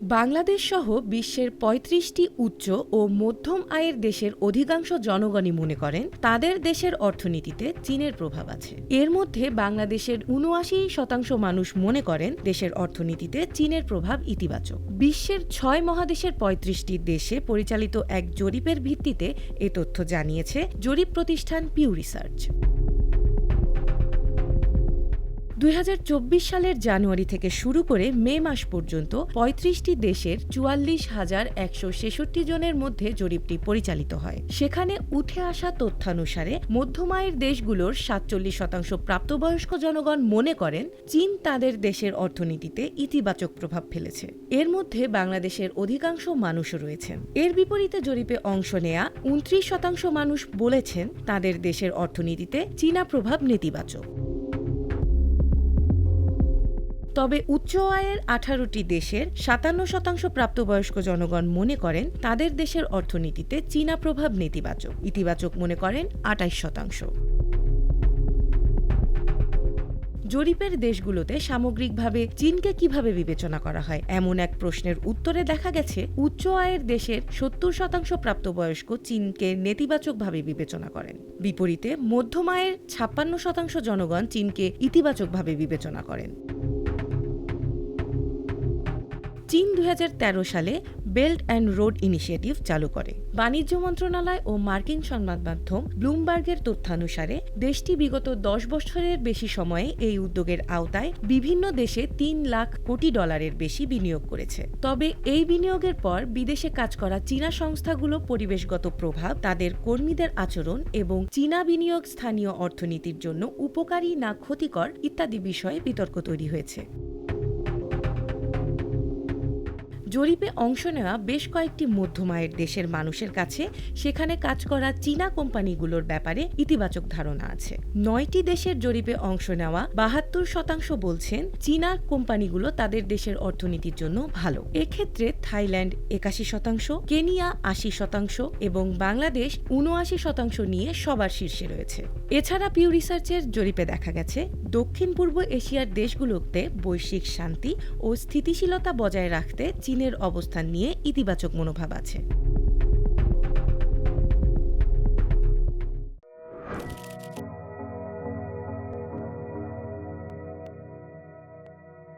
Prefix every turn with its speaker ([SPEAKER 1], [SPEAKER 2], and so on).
[SPEAKER 1] বাংলাদেশ সহ বিশ্বের পঁয়ত্রিশটি উচ্চ ও মধ্যম আয়ের দেশের অধিকাংশ জনগণই মনে করেন তাদের দেশের অর্থনীতিতে চীনের প্রভাব আছে। এর মধ্যে বাংলাদেশের উনআশি শতাংশ মানুষ মনে করেন দেশের অর্থনীতিতে চীনের প্রভাব ইতিবাচক। বিশ্বের ছয় মহাদেশের পঁয়ত্রিশটি দেশে পরিচালিত এক জরিপের ভিত্তিতে এ তথ্য জানিয়েছে জরিপ প্রতিষ্ঠান পিউ রিসার্চ। দুই হাজার চব্বিশ সালের জানুয়ারি থেকে শুরু করে মে মাস পর্যন্ত পঁয়ত্রিশটি দেশের চুয়াল্লিশ হাজার একশো ছেষট্টি জনের মধ্যে জরিপটি পরিচালিত হয়। সেখানে উঠে আসা তথ্যানুসারে মধ্যমায়ের দেশগুলোর সাতচল্লিশ শতাংশ প্রাপ্তবয়স্ক জনগণ মনে করেন চীন তাদের দেশের অর্থনীতিতে ইতিবাচক প্রভাব ফেলেছে। এর মধ্যে বাংলাদেশের অধিকাংশ মানুষও রয়েছেন। এর বিপরীতে জরিপে অংশ নেয়া উনত্রিশ শতাংশ মানুষ বলেছেন তাদের দেশের অর্থনীতিতে চীনা প্রভাব নেতিবাচক। তবে উচ্চ আয়ের আঠারোটি দেশের সাতান্ন শতাংশ প্রাপ্তবয়স্ক জনগণ মনে করেন তাদের দেশের অর্থনীতিতে চীনা প্রভাব নেতিবাচক। ইতিবাচক মনে করেন আটাইশ শতাংশ। জরিপের দেশগুলোতে সামগ্রিকভাবে চীনকে কীভাবে বিবেচনা করা হয়? এমন এক প্রশ্নের উত্তরে দেখা গেছে, উচ্চ আয়ের দেশের সত্তর শতাংশ প্রাপ্তবয়স্ক চীনকে নেতিবাচকভাবে বিবেচনা করেন। বিপরীতে, মধ্যম আয়ের ছাপ্পান্ন শতাংশ জনগণ চীনকে ইতিবাচকভাবে বিবেচনা করেন। চীন দু হাজার তেরো সালে বেল্ট অ্যান্ড রোড ইনিশিয়েটিভ চালু করে। বাণিজ্য মন্ত্রণালয় ও মার্কিন সংবাদ মাধ্যম ব্লুমবার্গের তথ্যানুসারে দেশটি বিগত দশ বছরের বেশি সময়ে এই উদ্যোগের আওতায় বিভিন্ন দেশে তিন লাখ কোটি ডলারের বেশি বিনিয়োগ করেছে। তবে এই বিনিয়োগের পর বিদেশে কাজ করা চীনা সংস্থাগুলো পরিবেশগত প্রভাব, তাদের কর্মীদের আচরণ এবং চীনা বিনিয়োগ স্থানীয় অর্থনীতির জন্য উপকারী না ক্ষতিকর ইত্যাদি বিষয়ে বিতর্ক তৈরি হয়েছে। জরিপে অংশ নেওয়া বেশ কয়েকটি মধ্যমায়ের দেশের মানুষের কাছে সেখানে কাজ করা চীনা কোম্পানিগুলোর ব্যাপারে ইতিবাচক ধারণা আছে। নয়টি দেশের জরিপে অংশ নেওয়া বাহাত্তর শতাংশ বলছেন চীনা কোম্পানিগুলো তাদের দেশের অর্থনীতির জন্য ভালো। এক্ষেত্রে থাইল্যান্ড একাশি শতাংশ, কেনিয়া আশি শতাংশ এবং বাংলাদেশ উনআশি শতাংশ নিয়ে সবার শীর্ষে রয়েছে। এছাড়া পিউ রিসার্চের জরিপে দেখা গেছে দক্ষিণ পূর্ব এশিয়ার দেশগুলোতে বৈশ্বিক শান্তি ও স্থিতিশীলতা বজায় রাখতে চীনের অবস্থান নিয়ে ইতিবাচক মনোভাব আছে।